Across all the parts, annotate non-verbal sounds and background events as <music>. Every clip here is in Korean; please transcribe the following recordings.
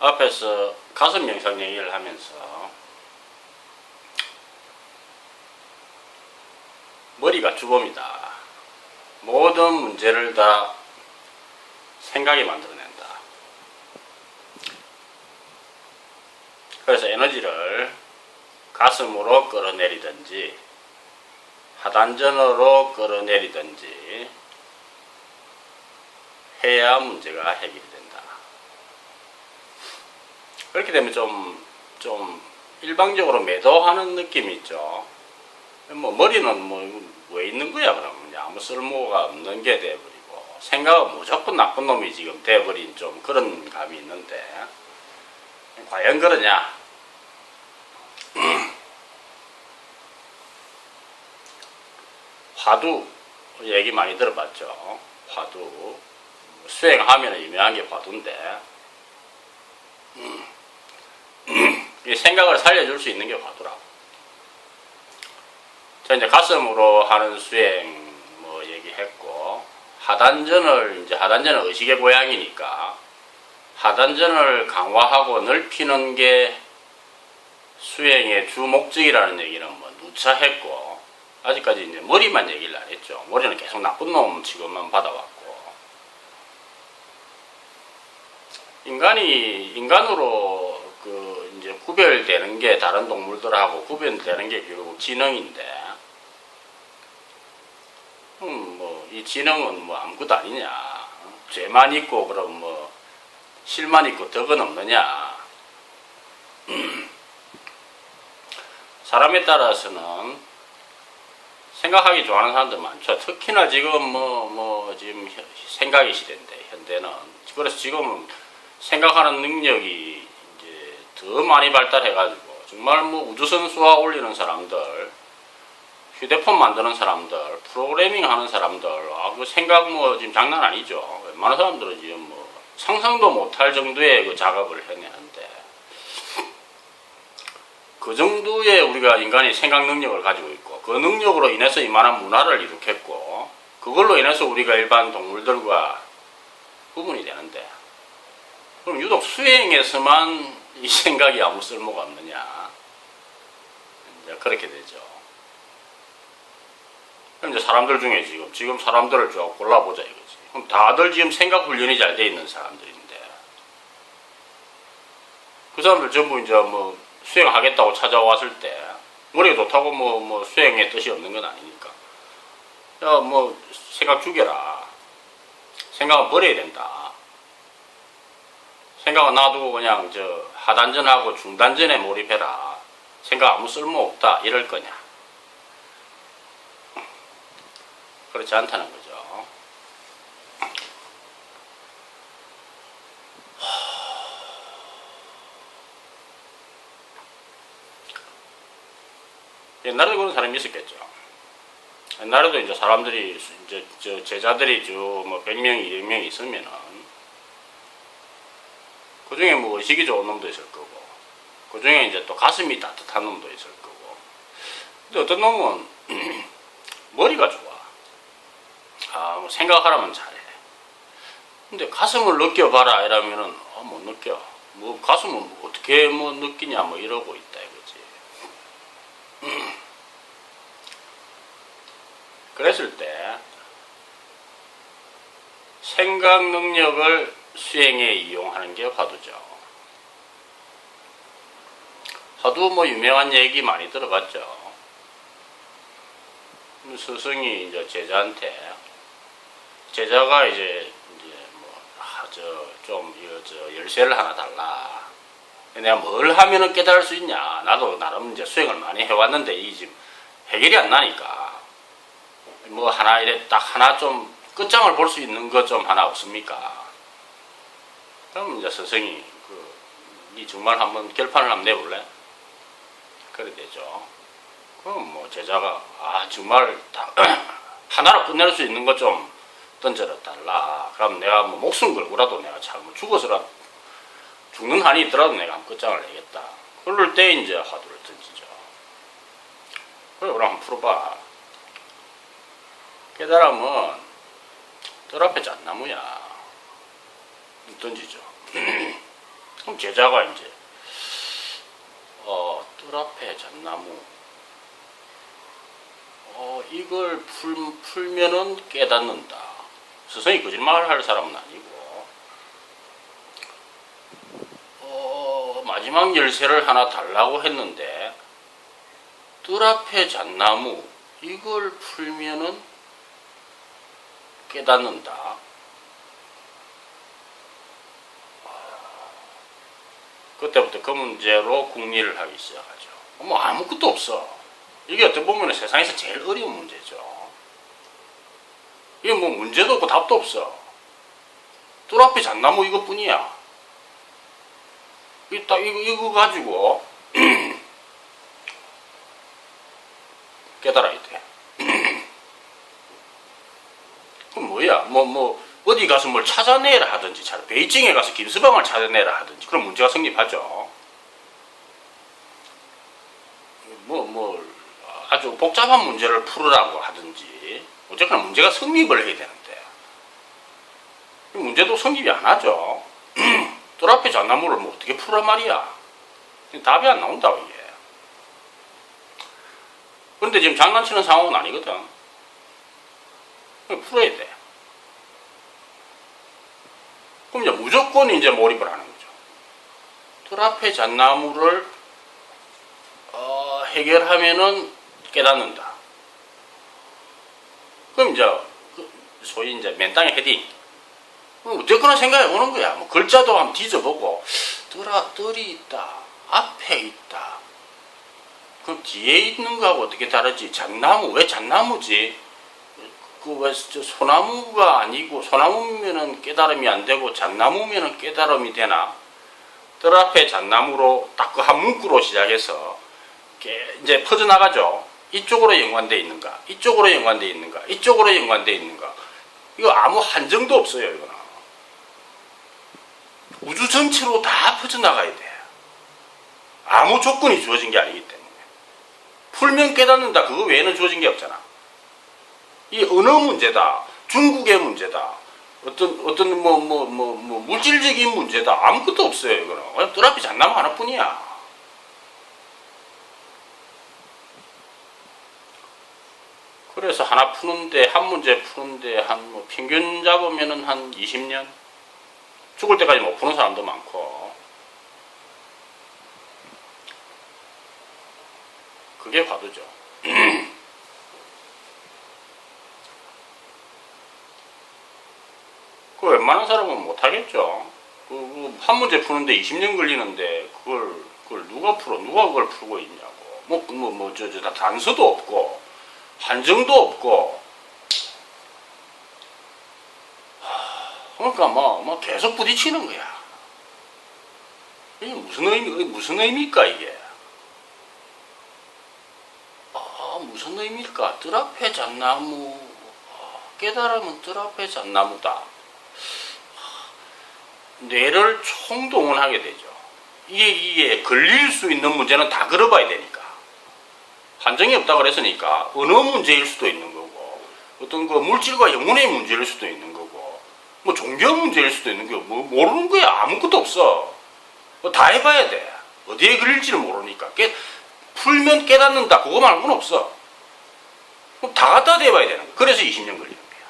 앞에서 가슴 명상 얘기를 하면서 머리가 주범이다. 모든 문제를 다 생각이 만들어낸다. 그래서 에너지를 가슴으로 끌어내리든지 하단전으로 끌어내리든지 해야 문제가 해결이 된다. 그렇게 되면 좀, 좀 일방적으로 매도하는 느낌이 있죠. 뭐 머리는 뭐 왜 있는 거야 그러면 아무 쓸모가 없는 게 돼버리고 생각은 무조건 나쁜 놈이 지금 돼버린 좀 그런 감이 있는데 과연 그러냐? <clears throat> 화두 얘기 많이 들어봤죠. 화두 수행하면 유명한 게 화두인데 이 생각을 살려줄 수 있는 게 화두라. 자 이제 가슴으로 하는 수행 뭐 얘기했고 하단전을 이제 하단전은 의식의 고향이니까 하단전을 강화하고 넓히는 게 수행의 주 목적이라는 얘기는 뭐 누차 했고 아직까지 이제 머리만 얘기를 안 했죠. 머리는 계속 나쁜 놈 취급만 받아왔고 인간이 인간으로 그 구별되는 게 다른 동물들하고 구별되는 게 결국 지능인데 음, 뭐, 이 지능은 뭐 아무것도 아니냐. 죄만 있고, 그럼 뭐, 실만 있고, 덕은 없느냐. <clears throat> 사람에 따라서는 생각하기 좋아하는 사람들 많죠. 특히나 지금 뭐, 뭐, 지금 현- 생각의 시대인데, 현대는. 그래서 지금 생각하는 능력이 더 많이 발달해가지고, 정말 뭐 우주선 쏘아 올리는 사람들, 휴대폰 만드는 사람들, 프로그래밍 하는 사람들, 아, 그 생각 뭐 지금 장난 아니죠. 웬만한 사람들은 지금 뭐 상상도 못할 정도의 그 작업을 해내는데, 그 정도의 우리가 인간이 생각 능력을 가지고 있고, 그 능력으로 인해서 이만한 문화를 이룩했고, 그걸로 인해서 우리가 일반 동물들과 구분이 되는데, 그럼 유독 수행에서만 이 생각이 아무 쓸모가 없느냐. 이제 그렇게 되죠. 그럼 이제 사람들 중에 지금 지금 사람들을 쭉 골라보자 이거지. 그럼 다들 지금 생각 훈련이 잘 돼 있는 사람들인데 그 사람들 전부 이제 뭐 수행하겠다고 찾아왔을 때 머리가 좋다고 뭐 뭐 수행의 뜻이 없는 건 아니니까 야 뭐 생각 죽여라. 생각은 버려야 된다. 생각은 놔두고 그냥 저 하단전하고 중단전에 몰입해라. 생각 아무 쓸모 없다 이럴 거냐? 그렇지 않다는 거죠. 옛날에도 그런 사람이 있었겠죠. 옛날에도 이제 사람들이, 이제 저 제자들이 쭉 뭐 100명, 200명 있으면은, 그 중에 뭐 의식이 좋은 놈도 있을 거고, 그 중에 이제 또 가슴이 따뜻한 놈도 있을 거고, 근데 어떤 놈은 <clears throat> 머리가 좋아. 아, 뭐 생각하라면 잘해. 근데 가슴을 느껴봐라 이러면은 어, 못 느껴. 뭐 가슴은 뭐 어떻게 뭐 느끼냐 뭐 이러고 있다 이거지. <clears throat> 그랬을 때 생각 능력을 수행에 이용하는 게 화두죠. 화두 뭐 유명한 얘기 많이 들어봤죠. 스승이 이제 제자한테 제자가 이제 이제 뭐저좀 이거 저 열쇠를 하나 달라. 내가 뭘 하면은 깨달을 수 있냐? 나도 나름 이제 수행을 많이 해왔는데 이 지금 해결이 안 나니까 뭐 하나 이래 딱 하나 좀 끝장을 볼 수 있는 것 좀 하나 없습니까? 그럼 이제 스승이 그이 정말 한번 결판을 한번 내볼래? 그래 되죠. 그럼 뭐 제자가 아 정말 다 <clears throat> 하나로 끝낼 수 있는 것 좀 던져라 달라. 그럼 내가 뭐 목숨 걸고라도 내가 잘못 죽어서라도 죽는 한이 있더라도 내가 한번 끝장을 내겠다. 그럴 때 이제 화두를 던지죠. 그래 그럼 한번 풀어봐. 깨달음은 뜰 앞에 잣나무야. 던지죠. 그럼 제자가 이제 어, 뜰 앞에 잣나무 어, 이걸 풀, 풀면은 깨닫는다. 스승이 거짓말 할 사람은 아니고 어, 마지막 열쇠를 하나 달라고 했는데 뜰 앞에 잣나무 이걸 풀면은 깨닫는다. 그때부터 그 문제로 궁리를 하기 시작하죠. 뭐 아무것도 없어. 이게 어떻게 보면 세상에서 제일 어려운 문제죠. 이게 뭐 문제도 없고 답도 없어. 뜰 앞에 잣나무 이것뿐이야. 딱 이거 이거 가지고 <clears throat> 깨달아야 돼. <clears throat> 그럼 뭐야? 뭐 뭐 어디 가서 뭘 찾아내라 하든지, 차 베이징에 가서 김서방을 찾아내라 하든지 그런 문제가 성립하죠. 뭐, 뭐, 아주 복잡한 문제를 풀으라고 하든지, 어쨌거나 문제가 성립을 해야 되는데, 이 문제도 성립이 안 하죠. 뜰 앞에 잣나무를 뭐 어떻게 풀란 말이야. 답이 안 나온다고, 이게. 그런데 지금 장난치는 상황은 아니거든. 풀어야 돼. 그럼 이제 무조건 이제 몰입을 하는 거죠. 뜰 앞에 잣나무를 어, 해결하면은 깨닫는다. 그럼 이제 그 소위 이제 맨땅에 헤딩. 그럼 어쨌거나 생각해 보는 거야. 뭐 글자도 한번 뒤져보고 뜰아 뜰이 있다. 앞에 있다. 그럼 뒤에 있는 거하고 어떻게 다르지? 잣나무 왜 잣나무지? 그왜 소나무가 아니고 소나무면은 깨달음이 안 되고 잣나무면은 깨달음이 되나? 뜰 앞에 잣나무로 딱 그 한 문구로 시작해서 이제 퍼져나가죠. 이쪽으로 연관돼 있는가? 이쪽으로 연관돼 있는가? 이쪽으로 연관돼 있는가? 이거 아무 한정도 없어요, 이거는. 우주 전체로 다 퍼져나가야 돼. 아무 조건이 주어진 게 아니기 때문에. 풀면 깨닫는다. 그거 외에는 주어진 게 없잖아. 이 언어 문제다. 중국의 문제다. 어떤 어떤 뭐뭐 뭐 뭐 물질적인 문제다. 아무것도 없어요. 이거는 그냥 뜰 앞에 잣나무 하나뿐이야. 그래서 하나 푸는데 한 문제 푸는데 한 뭐 평균 잡으면은 한 20년 죽을 때까지 못 푸는 사람도 많고 그게 과도죠. 그 사람은 못하겠죠. 그, 그, 한 문제 푸는데 20년 걸리는데 그걸, 그걸 누가 풀어? 누가 그걸 풀고 있냐고. 뭐, 뭐, 뭐, 저, 저, 다 단서도 없고, 한정도 없고. 하, 그러니까 뭐, 뭐 계속 부딪히는 거야. 이게 무슨 의미, 무슨 의미일까, 이게? 아, 무슨 의미일까? 뜰 앞에 잣나무, 아, 깨달으면 뜰 앞에 잣나무다. 뇌를 총동원하게 되죠. 이게, 이게 걸릴 수 있는 문제는 다 걸어봐야 되니까. 한정이 없다 그랬으니까 어느 문제일 수도 있는 거고 어떤 그 물질과 영혼의 문제일 수도 있는 거고 뭐 종교 문제일 수도 있는 거고 뭐 모르는 거야. 아무것도 없어. 뭐 다 해봐야 돼. 어디에 걸릴지를 모르니까. 깨, 풀면 깨닫는다. 그거 말고는 없어. 다 갖다 대봐야 되는 거야. 그래서 20년 걸리는 거야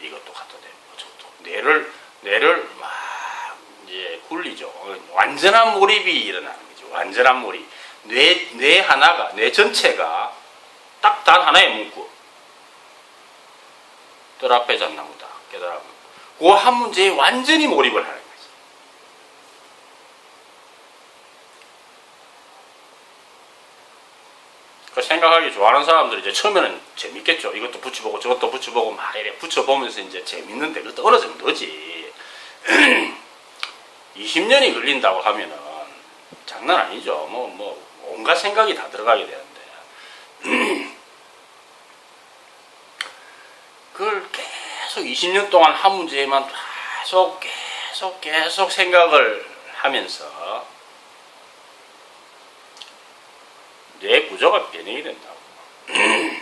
이것도 갖다 대고 저것도 뇌를 뇌를 막 이제 굴리죠 완전한 몰입이 일어나는 거죠 완전한 몰입 뇌, 뇌 하나가 뇌 전체가 딱 단 하나의 문구 뜰 앞에 잣나무다 깨달아 그 한 문제에 완전히 몰입을 하는 거지 그 생각하기 좋아하는 사람들이 이제 처음에는 재밌겠죠. 이것도 붙여보고 저것도 붙여보고 막 이래 붙여보면서 이제 재밌는데 그것도 어느 정도지. <clears throat> 20년이 걸린다고 하면은 장난 아니죠. 뭐, 뭐, 온갖 생각이 다 들어가게 되는데. <clears throat> 그걸 계속 20년 동안 한 문제에만 계속, 계속, 계속 생각을 하면서 뇌 구조가 변형이 된다고. <clears throat>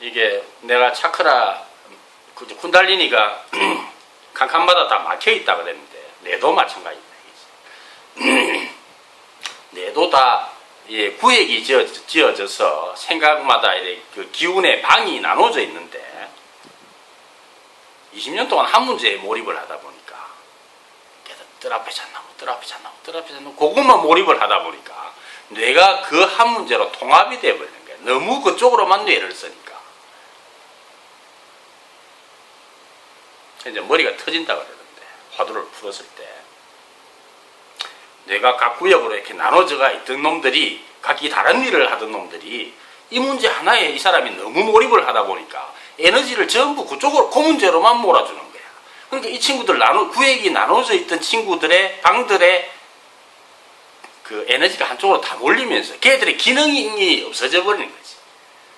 이게 내가 차크라, 그 쿤달리니가 <clears throat> 칸칸마다 다 막혀 있다 그랬는데 뇌도 마찬가지다. 이거지. 뇌도 다 예, 구획이 지어, 지어져 서 생각마다 그 기운의 방이 나눠져 있는데 20년 동안 한 문제에 몰입을 하다 보니까 뜰 앞에 잣나무, 뜰 앞에 잣나무, 뜰 앞에 잣나무 그것만 몰입을 하다 보니까 뇌가 그 한 문제로 통합이 돼버리는 거야. 너무 그쪽으로만 뇌를 쓰니까. 이제 머리가 터진다 그러는데 화두를 풀었을 때 뇌가 각 구역으로 이렇게 나눠져가 있던 놈들이 각기 다른 일을 하던 놈들이 이 문제 하나에 이 사람이 너무 몰입을 하다 보니까 에너지를 전부 그쪽으로 그 문제로만 몰아주는 거야. 그러니까 이 친구들 나눠 구역이 나눠져 있던 친구들의 방들의 그 에너지가 한쪽으로 다 몰리면서 걔들의 기능이 없어져 버리는 거지.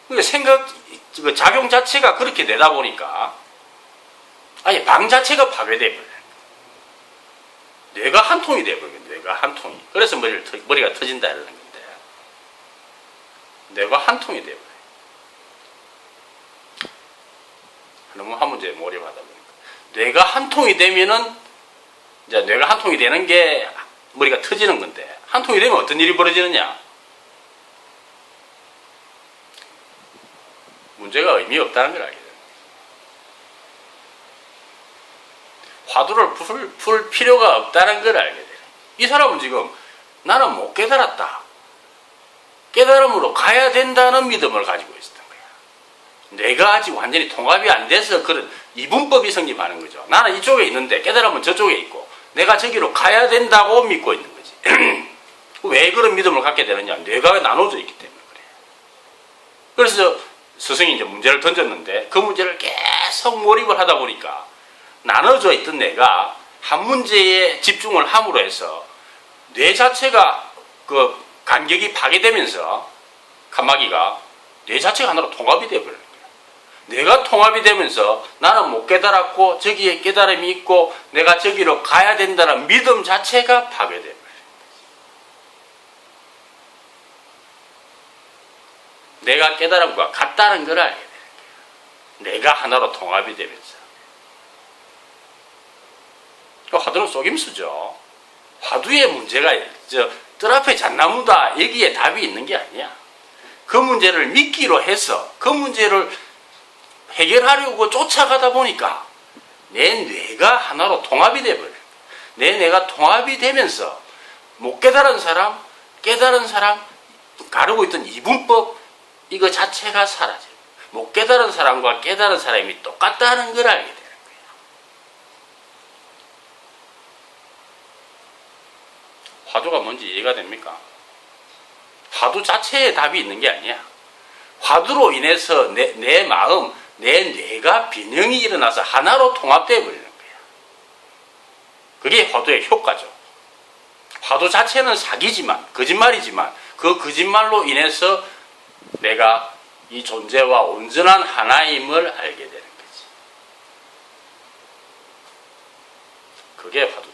그러니까 생각 그 작용 자체가 그렇게 되다 보니까 아예 방 자체가 파괴돼 버려. 뇌가 한 통이 돼 버려. 뇌가 한 통이. 그래서 머리를 터, 머리가 터진다 이러는 건데. 뇌가 한 통이 돼 버려. 너무 한 문제에 몰입하다 보니까 뇌가 한 통이 되면은 이제 뇌가 한 통이 되는 게 머리가 터지는 건데 한 통이 되면 어떤 일이 벌어지느냐? 문제가 의미 없다는 걸 알게 됩니다. 화두를 풀, 풀 필요가 없다는 걸 알게 돼요. 이 사람은 지금 나는 못 깨달았다. 깨달음으로 가야 된다는 믿음을 가지고 있었던 거야. 내가 아직 완전히 통합이 안 돼서 그런 이분법이 성립하는 거죠. 나는 이쪽에 있는데 깨달음은 저쪽에 있고 내가 저기로 가야 된다고 믿고 있는 거지. <clears throat> 왜 그런 믿음을 갖게 되느냐? 뇌가 나눠져 있기 때문에 그래. 그래서 스승이 이제 문제를 던졌는데 그 문제를 계속 몰입을 하다 보니까 나눠져 있던 뇌가 한 문제에 집중을 함으로 해서 뇌 자체가 그 간격이 파괴되면서 칸막이가 뇌 자체가 하나로 통합이 거야. 뇌가 통합이 되면서 나는 못 깨달았고 저기에 깨달음이 있고 내가 저기로 가야 된다는 믿음 자체가 파괴돼. 내가 깨달음과 같다는 걸 알게 돼요. 내가 하나로 통합이 되면서. 그 화두는 속임수죠. 화두의 문제가 저뜰 앞에 잣나무다 여기에 답이 있는 게 아니야. 그 문제를 믿기로 해서 그 문제를 해결하려고 쫓아가다 보니까 내 뇌가 하나로 통합이 돼버려. 내 뇌가 통합이 되면서 못 깨달은 사람, 깨달은 사람, 가르고 있던 이분법 이거 자체가 사라져. 못 깨달은 사람과 깨달은 사람이 똑같다는 걸 알게 되는 거예요. 화두가 뭔지 이해가 됩니까? 화두 자체에 답이 있는 게 아니야. 화두로 인해서 내, 내 마음, 내 뇌가 균형이 일어나서 하나로 통합되어 버리는 거야. 그게 화두의 효과죠. 화두 자체는 사기지만, 거짓말이지만, 그 거짓말로 인해서 내가 이 존재와 온전한 하나임을 알게 되는 거지. 그게 화두다.